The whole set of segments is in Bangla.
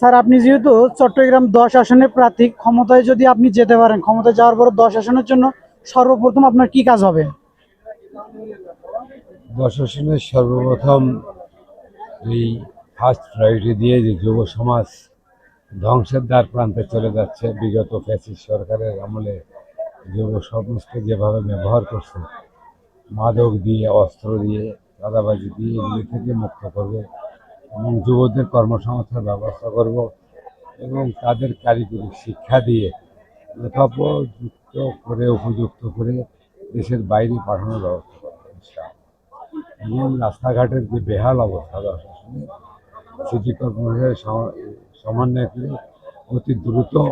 স্যার, আপনি যেহেতু চট্টগ্রাম দশ আসনে প্রার্থী, ক্ষমতায় যদি আপনি যেতে পারেন, ক্ষমতায় যাওয়ার পর দশ আসনের জন্য সর্বপ্রথম আপনার কি কাজ হবে? প্রশাসনের সর্বপ্রথম এই ফার্স্ট প্রায়োরিটি দিয়ে যে যুব সমাজ ধ্বংসের দ্বার প্রান্তে চলে যাচ্ছে, বিগত ফ্যাসিস্ট সরকারের আমলে যুব সমাজকে যেভাবে ব্যবহার করছে, মাদক দিয়ে, অস্ত্র দিয়ে দাদাবাজি দিয়ে, এগুলি থেকে মুক্ত করবে এবং যুবদের কর্মসংস্থার ব্যবস্থা করব এবং তাদের কারিগরি শিক্ষা দিয়ে যথোপযুক্ত করে, উপযুক্ত করে দেশের বাইরে পাঠানোর ব্যবস্থা করব। এবং রাস্তাঘাটের যে বেহাল অবস্থা প্রশাসনের, সিটি কর্পোরেশনের সম- সমন্বয় করে অতি দ্রুত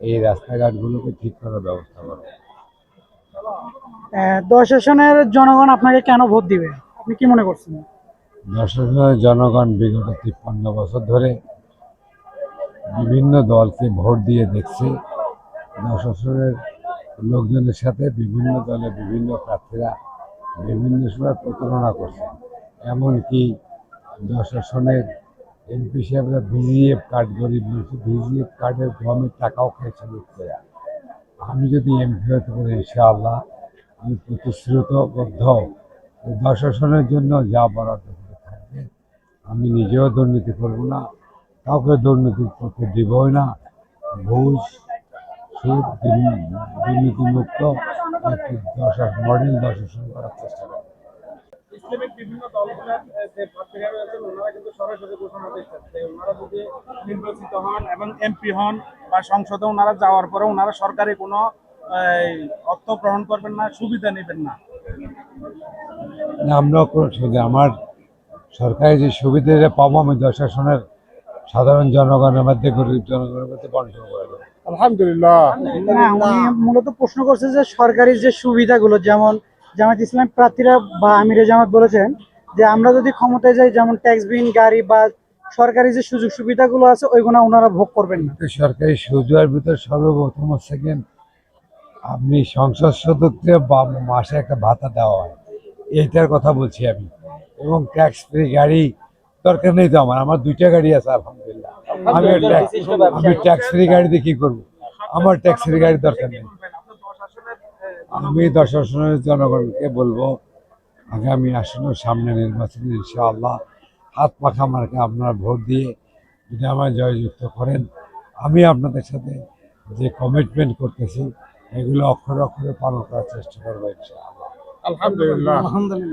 এই রাস্তাঘাটগুলোকে ঠিক করার ব্যবস্থা করবে। দশ আসনের জনগণ আপনাকে কেন ভোট দিবে? আপনি কি মনে করছেন? দর্শকের জনগণ বিগত তিপ্পান্ন বছর ধরে বিভিন্ন দলকে ভোট দিয়ে দেখছে। দর্শকের লোকজনের সাথে বিভিন্ন দলে বিভিন্ন প্রার্থীরা বিভিন্ন সময় প্রতারণা করছে। এমনকি দর্শনের এমপি সাহেবরা ভিজিএফ কার্ড, গরিব মানুষ ভিজিএফ কার্ডের গমের টাকাও খাইছে লোকেরা আমি যদি এমপি হতে পারি, ইনশাআল্লাহ আমি প্রতিশ্রুতবদ্ধ। দর্শনের জন্য যা বরাদ্দ আমি নিজেও দুর্নীতি করব না কাউকে দুর্নীতি করতে দিবই না। ঘুষ সুদ দুর্নীতিমুক্ত একটি দশা মডেল দর্শন করার চেষ্টা করব। ইসলামিক বিভিন্ন দলগুলোর যে প্রার্থীরা রয়েছেন ওনারা কিন্তু সরাসরি ঘোষণা দিচ্ছেন যে ওনারা যদি নির্বাচিত হন এবং এমপি হন বা সংসদে ওনারা যাওয়ার পরে ওনারা সরকারি কোনো অর্থ গ্রহণ করবেন না সুবিধা নেবেন না। সুবিধা আমার সরকারি। যে সুবিধাটা পাবো আমি দশাসনের সাধারণ জনগণের মধ্যে গরিব জনগণের মধ্যে বন্টন করে দেবো। আলহামদুলিল্লাহ। মূলত প্রশ্ন করছে যে সরকারি যে সুবিধাগুলো যেমন জামাত ইসলাম প্রার্থীরা বা আমিরে জামাত বলেছেন যে আমরা যদি ক্ষমতায় যাই যেমন ট্যাক্স বিন গাড়ি বা সরকারি যে সুযোগ সুবিধাগুলো আছে ওইগুলো ওনারা ভোগ করবেন না। সরকারি সুযোগের ভিতর সর্বপ্রথম সেকেন্ড আপনি সংসদ সদস্য বা- মাসে একটা ভাতা দেওয়া হয়। এইটার কথা বলছি আমি। এবং ট্যাক্স ফ্রি গাড়ি দরকার নেই তো আমার। আমার দুইটা গাড়ি আছে আলহামদুলিল্লাহ। আমি ট্যাক্স আমি ট্যাক্স ফ্রি গাড়িতে কি করব? আমার ট্যাক্স ফ্রি গাড়ির দরকার নেই। আসনের আমি দশ আসনের জনগণকে বলব আগামী আসন্ন সামনে নির্বাচনে ইনশাআল্লাহ হাত পাখা মার্কে আপনারা ভোট দিয়ে যদি আমায় জয়যুক্ত করেন আমি আপনাদের সাথে যে কমিটমেন্ট করতেছি এগুলো অক্ষরে অক্ষরে পালন করার চেষ্টা করব ইনশাআল্লাহ। আলহামদুলিল্লাহ। আলহামদুলিল্লাহ।